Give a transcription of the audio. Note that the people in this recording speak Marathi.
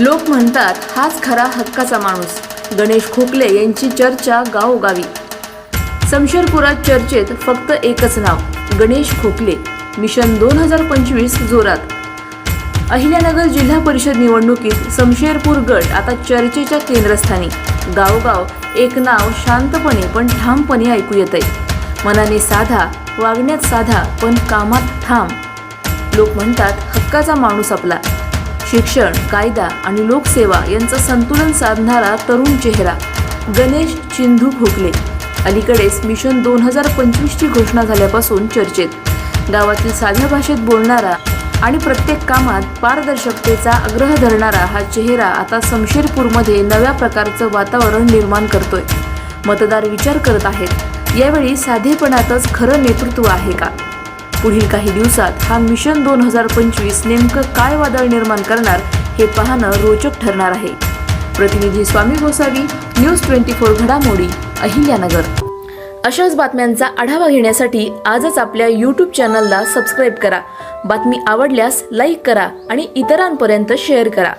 लोक म्हणतात हाच खरा हक्काचा माणूस. गणेश खोकले यांची चर्चा गावोगावी. समशेरपुरात चर्चेत फक्त एकच नाव गणेश खोकले. मिशन दोन हजार पंचवीस जोरात. अहिल्यानगर जिल्हा परिषद निवडणुकीत समशेरपूर गट आता चर्चेच्या केंद्रस्थानी. गावोगाव एक नाव शांतपणे पण ठामपणे ऐकू येतंय. मनाने साधा वागण्यात साधा पण कामात ठाम. लोक म्हणतात हक्काचा माणूस आपला. शिक्षण कायदा आणि लोकसेवा यांचं संतुलन साधणारा तरुण चेहरा गणेश चिंधू खोकले. अलीकडेच मिशन दोन हजार पंचवीसची घोषणा झाल्यापासून चर्चेत. गावातील साध्या भाषेत बोलणारा आणि प्रत्येक कामात पारदर्शकतेचा आग्रह धरणारा हा चेहरा आता समशेरपूरमध्ये नव्या प्रकारचं वातावरण निर्माण करतोय. मतदार विचार करत आहेत. यावेळी साधेपणातच खरं नेतृत्व आहे का? पुढील काही दिवसात हा मिशन दोन हजार पंचवीस नेमकं काय वादळ निर्माण करणार हे पाहणं रोचक ठरणार आहे. प्रतिनिधी Swami Gosavi news twenty four घडामोडी अहिल्यानगर. अशाच बातम्यांचा आढावा घेण्यासाठी आजच आपल्या यूट्यूब चॅनलला सबस्क्राईब करा. बातमी आवडल्यास लाईक करा आणि इतरांपर्यंत शेअर करा.